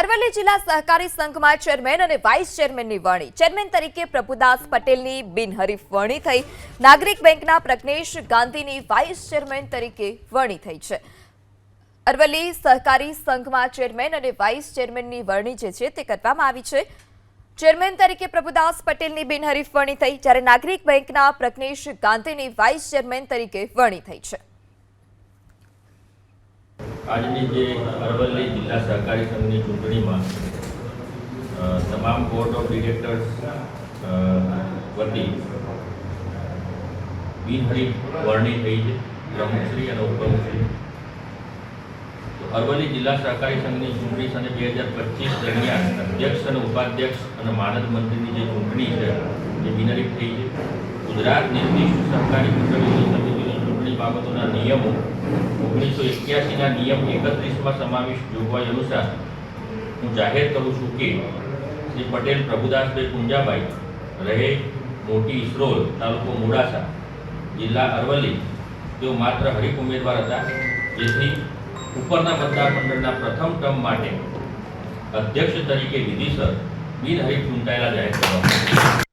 અરવલ્લી જિલ્લા સહકારી સંઘમાં ચેરમેન અને વાઇસ ચેરમેનની વરણી. ચેરમેન તરીકે પ્રભુદાસ પટેલની બિનહરીફ વરણી થઈ. નાગરિક બેંકના પ્રજ્ઞેશ ગાંધીની વાઇસ ચેરમેન તરીકે વરણી થઈ છે. અરવલ્લી સહકારી સંઘમાં ચેરમેન અને વાઇસ ચેરમેનની વરણી જે છે તે કરવામાં આવી છે. ચેરમેન તરીકે પ્રભુદાસ પટેલની બિનહરીફ વરણી થઈ, જ્યારે નાગરિક બેંકના પ્રજ્ઞેશ ગાંધીની વાઇસ ચેરમેન તરીકે વરણી થઈ છે. આજની જે અરવલ્લી જિલ્લા સહકારી સંઘની ચૂંટણીમાં તમામ બોર્ડ ઓફ ડિરેક્ટર્સ વતી બિનહરીફ વરણી થઈ છે, પ્રમુખશ્રી અને ઉપપ્રમુખશ્રી. અરવલ્લી જિલ્લા સહકારી સંઘની ચૂંટણી સને બે હજાર પચીસ દરમિયાન અધ્યક્ષ અને ઉપાધ્યક્ષ અને માનદ મંત્રીની જે ચૂંટણી છે, એ બિનહરીફ થઈ છે. ગુજરાત નિર્દિષ્ટ સહકારી ચૂંટણી બાબતોના નિયમો, ઓગણીસો એક્યાસીના નિયમ એકત્રીસમાં સમાવેશ જોગવાઈ અનુસાર હું જાહેર કરું છું કે શ્રી પટેલ પ્રભુદાસભાઈ પુંજાભાઈ રહે મોટી ઇસરોલ, તાલુકો મોડાસા, જિલ્લા અરવલ્લી તેઓ માત્ર હરીફ ઉમેદવાર હતા, જેથી ઉપરના મતદાર મંડળના પ્રથમ ટર્મ માટે અધ્યક્ષ તરીકે વિધિસર બિનહરીફ ચૂંટાયેલા જાહેર કરવામાં.